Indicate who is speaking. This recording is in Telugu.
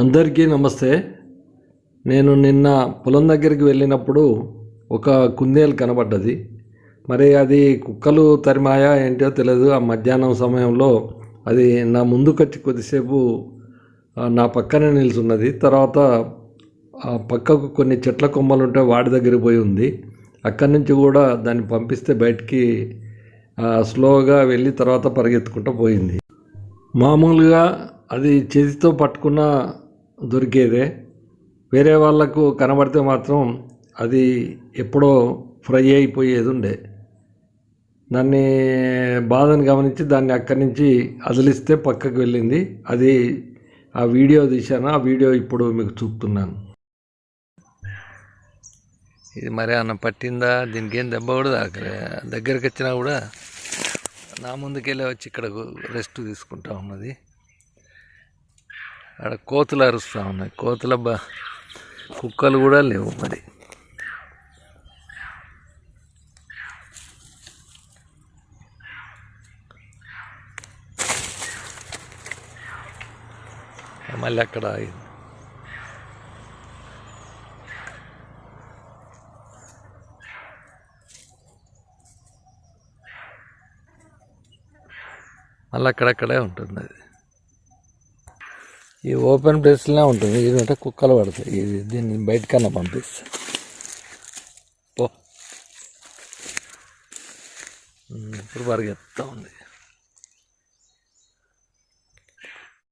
Speaker 1: అందరికీ నమస్తే. నేను నిన్న పొలం దగ్గరికి వెళ్ళినప్పుడు ఒక కుందేలు కనబడ్డది. మరి అది కుక్కలు తరిమాయా ఏంటో తెలియదు ఆ మధ్యాహ్నం సమయంలో అది నా ముందుకొచ్చి కొద్దిసేపు నా పక్కనే నిల్చున్నది. తర్వాత ఆ పక్కకు కొన్ని చెట్ల కొమ్మలు ఉంటే వాడి దగ్గర పోయి ఉంది. అక్కడి నుంచి కూడా దాన్ని పంపిస్తే బయటికి స్లోగా వెళ్ళి తర్వాత పరిగెత్తుకుంటూ పోయింది. మామూలుగా అది చేతితో పట్టుకున్న దొరికేదే. వేరే వాళ్ళకు కనబడితే మాత్రం అది ఎప్పుడో ఫ్రై అయిపోయేది ఉండే దాన్ని బాధను గమనించి దాన్ని అక్కడి నుంచి అదిలిస్తే పక్కకు వెళ్ళింది. అది ఆ వీడియో తీశాను. ఆ వీడియో ఇప్పుడు మీకు చూపుతున్నాను. ఇది మరి అన్న పట్టిందా? దీనికి ఏం దెబ్బ కూడా దగ్గరికి వచ్చినా కూడా నా ముందుకెళ్ళి వచ్చి ఇక్కడ రెస్ట్ తీసుకుంటా ఉన్నది. ఆడ కోతులు అరుస్తూ ఉన్నాయి కోతుల బ కుక్కలు కూడా లేవు మరి మళ్ళీ అక్కడ ఆగింది మళ్ళీ అక్కడక్కడే ఉంటుంది అది ఈ ఓపెన్ ప్లేస్లో ఉంటుంది. ఇది అంటే కుక్కలు పడతాయి. ఇది దీన్ని బయటకన్నా పంపిస్తా. పో. ఇప్పుడు పరిగెత్తా ఉంది.